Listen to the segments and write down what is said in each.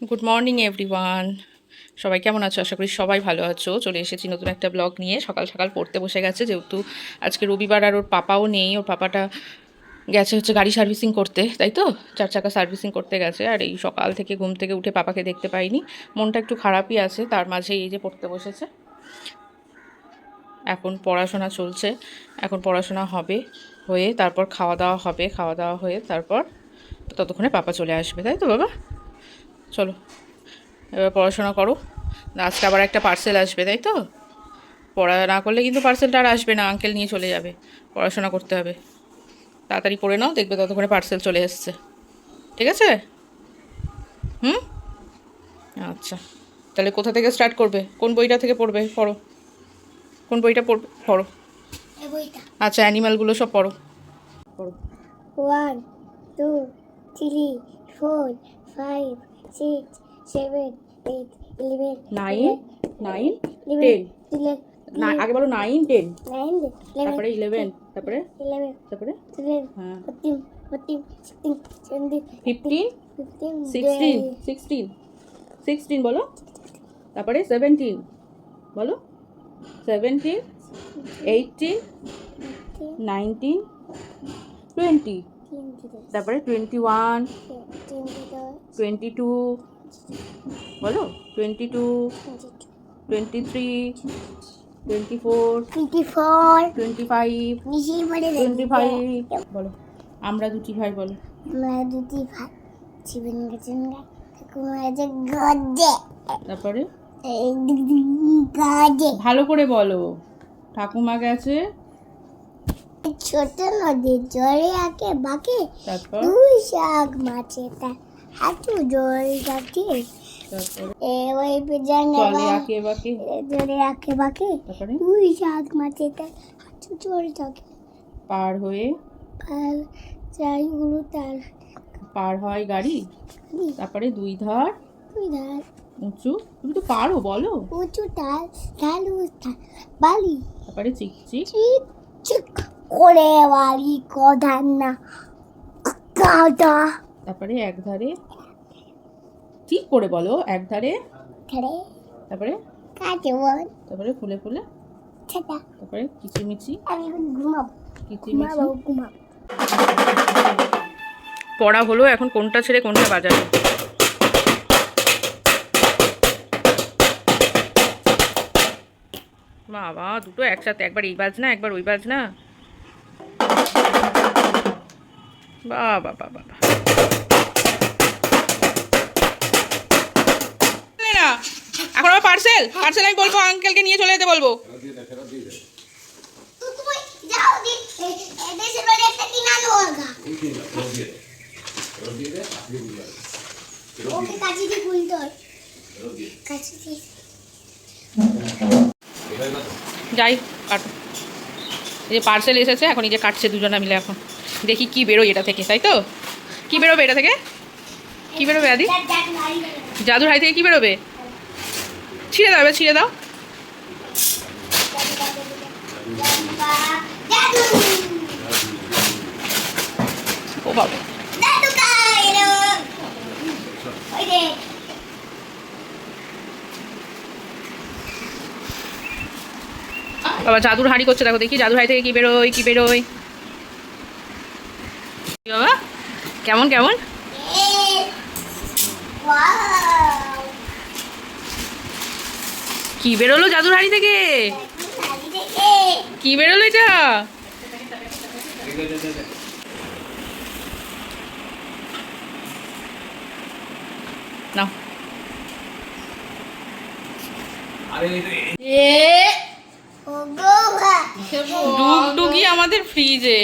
Good morning everyone সবাই কেমন আছো? আশা করি সবাই ভালো আছো। চলে এসেছি নতুন একটা ব্লগ নিয়ে। সকাল সকাল পড়তে বসে গেছে, যেহেতু আজকে রবিবার আর ওর পাপাও নেই। ওর পাপাটা গেছে হচ্ছে গাড়ি সার্ভিসিং করতে, তাই তো? চার চাকা সার্ভিসিং করতে গেছে। আর এই সকাল থেকে ঘুম থেকে উঠে পাপাকে দেখতে পাইনি। মনটা একটু খারাপই আছে, তার মাঝে এই যে পড়তে বসেছে। এখন পড়াশোনা চলছে। এখন পড়াশোনা হবে হয়ে তারপর খাওয়া দাওয়া হবে। খাওয়া দাওয়া হয়ে তারপর ততক্ষণে পাপা চলে আসবে, তাই তো বাবা? চলো এবার পড়াশোনা করো। আজকে আবার একটা পার্সেল আসবে তাই তো? পড়া না করলে কিন্তু পার্সেলটা আর আসবে না আঙ্কেল নিয়ে চলে যাবে। পড়াশোনা করতে হবে। তাড়াতাড়ি করে নাও দেখবে ততক্ষণে পার্সেল চলে এসছে। ঠিক আছে? হুম? আচ্ছা। তাহলে কোথা থেকে স্টার্ট করবে? কোন বইটা থেকে পড়বে? পড়ো। কোন বইটা পড়বে? পড়ো। আচ্ছা অ্যানিমালগুলো সব পড়ো। পড়ো one two three four five seven eight eleven nine nine eleven ten না আগে বলো নাইন টেন তারপরে ইলেভেন তারপরে? তারপরে? হ্যাঁ। ফিফটিন সিক্সটিন সিক্সটিন সিক্সটিন বলো। তারপরে সেভেন্টিন বলো। সেভেন্টিন এইটিন নাইনটিন টোয়েন্টি তারপরে টোয়েন্টি ওয়ান টোয়েন্টি টু বলো? Twenty two twenty three twenty four twenty four twenty five twenty five বলো। আমরা দুটি ভাই বলো। আমরা দুটি ভাই। জীবন গেছেন ঠাকুমা তারপরে? গদে ভালো করে বলো। ঠাকুমা গেছে। ছোট নদীর জলে আঁকে বাঁকে তারপর? দুই শাক মাছে তা হাঁটু জল যাচ্ছে। এ ওই জানে চলে আঁকে বাঁকে। জলে আঁকে বাঁকে। তারপরে? দুই শাক মাছে তা হাঁটু জল থাকে পার হয়ে? আর চাইগুলো তার পার হয় গাড়ি? তারপরে দুই ধার? দুই ধার। উঁচু? তুমি তো পারো বলো। উঁচু তাল ঢালু বালি। তারপরে চিকচিক চিক। চিক করে বালি কদার না। কাদা তারপরে এক ধারে ঠিক করে বলো? এক ধারে ধরে তারপরে কাটে বল। তারপরে ফুলে ফুলে তারপরে কিচিমিচি। আমি এখন ঘুমাবো। কিচিমিচি। ঘুমাবো ঘুমাবো। পড়া হলো এখন কোনটা ছেড়ে কোনটা বাজাবে? বাবা দুটো একসাথে একবার এই বাজ না একবার ওই বাজ না বাবা বাবা। পার্সেল পার্সেল আমি বলব আঙ্কেলকে নিয়ে চলে যেতে বলব। যাই কাটো। এই যে পার্সেল এসেছে এখন এই যে কাটছে দুজনে মিলে এখন। দেখি কি বেরোয় এটা থেকে তাই তো? কি বেরোবে এটা থেকে? কি বেরোবে আদি? জাদুর হাই থেকে কি বেরোবে? ছিঁড়ে দাও, এবার ছিঁড়ে দাও। ও বাবা। বাবা, জাদুর হাঁড়ি করছে, দেখো দেখি, জাদুর হাঁড়ি থেকে কি বেরোয় কি বেরোয়। বাবা, কেমন কেমন? কি বেরোলো জাদুর হাঁড়ি থেকে? কি বেরোলো এটা? নাও। ডুগডুগি আমাদের ফ্রিজে।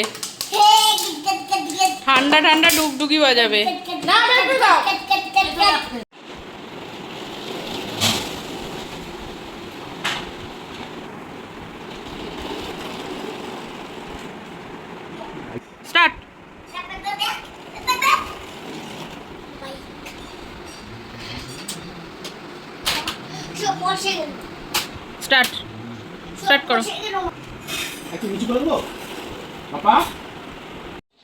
ঠান্ডা ঠান্ডা ডুগডুগি বাজাবে। স্টার্ট স্টার্ট করো।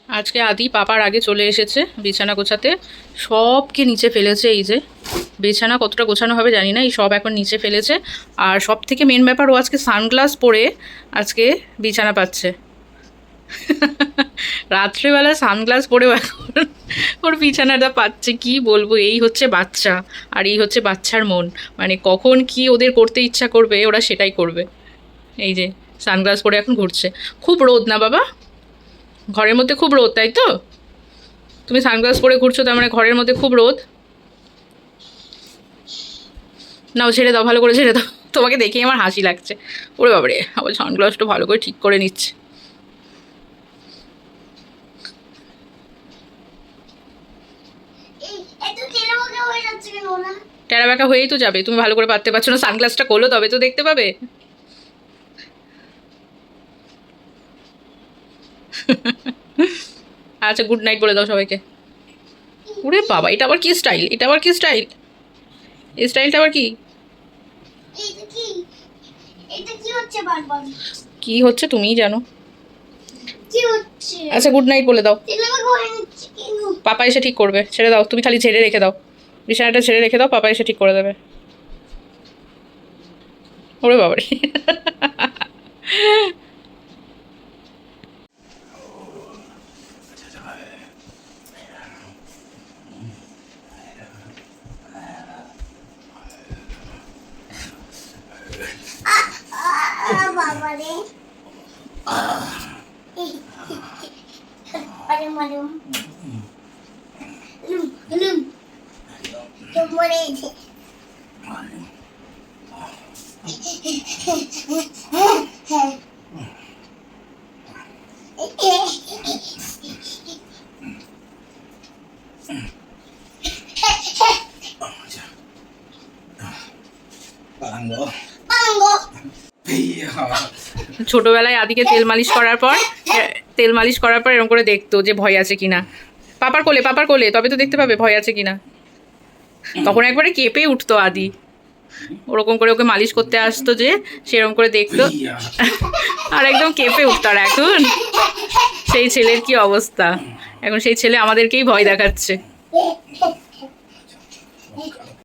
আজকে আদি পাপার আগে চলে এসেছে বিছানা গোছাতে। সবকে নিচে ফেলেছে এই যে। বিছানা কতটা গোছানো হবে জানি না এই সব এখন নিচে ফেলেছে। আর সব থেকে মেন ব্যাপার ও আজকে সানগ্লাস পরে আজকে বিছানা পাচ্ছে। রাত্রেবেলা সানগ্লাস পরেও এখন ওর বিছানাটা পাচ্ছে, কি বলব? এই হচ্ছে বাচ্চা আর এই হচ্ছে বাচ্চার মন। মানে কখন কি ওদের করতে ইচ্ছা করবে, ওরা সেটাই করবে। এই যে, সানগ্লাস পরে এখন ঘুরছে। খুব রোদ না বাবা? ঘরের মধ্যে খুব রোদ, তাই তো? তুমি সানগ্লাস পরে ঘুরছো, তার মানে ঘরের মধ্যে খুব রোদ? নাও, ছেড়ে দাও, ভালো করে ছেড়ে দাও। তোমাকে দেখেই আমার হাসি লাগছে। ওরে বাবারে আবার সানগ্লাসটা ভালো করে ঠিক করে নিচ্ছে এই এত তেলে মাখা হয়ে যাচ্ছে কেন ওরা টেরা বেঁকা হয়েই তো যাবে। তুমি ভালো করে পারতে পারছ না সানগ্লাসটা খোলো তবে তো দেখতে পাবে। আচ্ছা গুড নাইট বলে দাও সবাইকে। ওরে বাবা এটা আবার কি স্টাইল এটা আবার কি স্টাইল এই স্টাইলটা আবার কি? কি? হচ্ছে তুমিই জানো। আচ্ছা গুড নাইট বলে দাও। পাপা এসে ঠিক করবে ছেড়ে দাও তুমি খালি ছেড়ে রেখে দাও। বিছানাটা ছেড়ে রেখে দাও পাপা এসে ঠিক করে দেবে। ওরে বাবারে। ছোটবেলায় আদিকে তেল মালিশ করার পর তেল মালিশ করার পর এরকম করে দেখতো যে ভয় আছে কিনা। পাপার কোলে পাপার কোলে, তবে তো দেখতে পাবে ভয় আছে কিনা। তখন একবারে কেঁপে উঠতো আদি। ওরকম করে ওকে মালিশ করতে আসতো যে, সেরকম করে দেখতো। আর একদম কেঁপে উঠতো। আর এখন সেই ছেলের কি অবস্থা? এখন সেই ছেলে আমাদেরকেই ভয় দেখাচ্ছে।